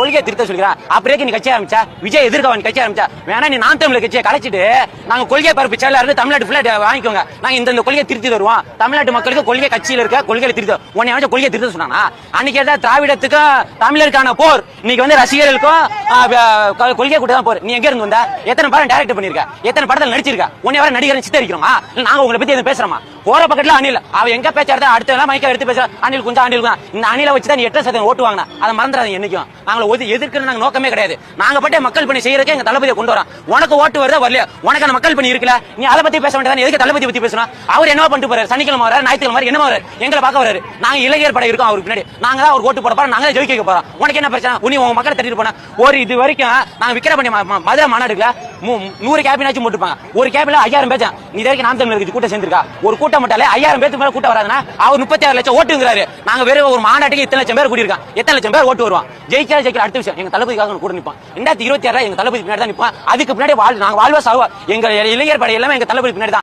கொள்கையை திருத்த சொல்கிறா அப்படியே நீ கட்சி ஆரம்பிச்சா? விஜய் எதிர்க்க கட்சி ஆரம்பிச்சா? வேணா நீ நாம் தமிழ் கட்சியை கலைச்சிட்டு நாங்க கொள்கை பரப்பு செல்ல இருந்து தமிழ்நாடு ஃபுல்லா வாங்கிக்கோங்க. நாங்க இந்த இந்த கொள்கையை திருத்தி தருவோம். தமிழ்நாட்டு மக்களுக்கு கொள்கை கட்சியில இருக்க கொள்கையை திருத்த உன்னை வந்து கொள்கையை திருத்த சொன்னானா? அன்னைக்கு ஏதாவது திராவிடத்துக்கும் தமிழருக்கான போர். இன்னைக்கு வந்து ரசிகர்களுக்கும் கொள்கை கூட தான் போர். நீ எங்க இருந்து வந்த? எத்தனை படம் டைரக்ட் பண்ணிருக்க எத்தனை படத்தில் நடிச்சிருக்க? உன்னை வர நடிகரை சித்தரிக்கிறோமா? நாங்க உங்களை பத்தி எதுவும் பேசுறோமா? போற பக்கத்துல அனில் அவ எங்க பேச்சாரு அடுத்த எல்லாம் மைக்க எடுத்து பேசுற. அணில் குஞ்சா அனில் குஞ்சா இந்த அணில வச்சு தான் எட்டு சதவீதம் ஓட்டு வாங்கினா. அதை மறந்துடாதீங்க என்னைக்கும். நாங்களை ஒது எதிர்க்கிற நாங்க நோக்கமே கிடையாது. நாங்க பட்டே மக்கள் பணி செய்யறதுக்கு எங்க தளபதியை கொண்டு வரோம். உனக்கு ஓட்டு வருதா வரல உனக்கு அந்த மக்கள் பணி இருக்குல்ல நீ அதை பத்தி பேச வேண்டியது எதுக்கு தளபதி பத்தி பேசணும்? அவர் என்ன பண்ணிட்டு போறாரு. சனிக்கிழமை வராரு ஞாயிற்றுக்கிழமை என்ன வராரு. எங்களை பார்க்க வராரு. நாங்க இளைஞர் படை இருக்கோம் அவருக்கு பின்னாடி. நாங்க தான் அவர் ஓட்டு போட போறோம் நாங்க ஜெயிக்க போறோம். உனக்கு என்ன பிரச்சனை? உனி உங்க மக்களை தட்டிட்டு போனா. ஒரு இது வரைக்கும் நாங்க விக்கிர பண்ணி மதுரை மாநாடுல நூறு கேபினாச்சும் போட்டுப்பாங்க ஒரு கேபில ஐயாயிரம் பேச்சா? நீ இது வரைக்கும் நாம் தமிழர் கூட்டம் சேர்ந்திருக்கா? ஒரு கூட்டம் மட்டும் ஐயாயிரம் பேருக்கு மேல கூட்ட வராதுன்னா அவர் முப்பத்தி ஆறு லட்சம் ஓட்டுங்கிறாரு. நாங்க வெறும் ஒரு மாநாட்டுக்கு இத்தனை லட்சம் பேர் கூட்டியிருக்கோம் எத்தனை லட்சம் பேர் ஓட்டு வருவான்? ஜெயிக்கிற ஜெயிக்கிற அடுத்த விஷயம். எங்க தளபதிக்காக கூட நிற்பான் ரெண்டாயிரத்தி இருபத்தி ஆறுல எங்க தளபதி பின்னாடி தான் நிற்பான் அதுக்கு பின்னாடி வாழ் நாங்க வாழ்வா சாவா எங்க இளைஞர் படை எல்லாமே எங்க தளபதி பின்னாடி தான்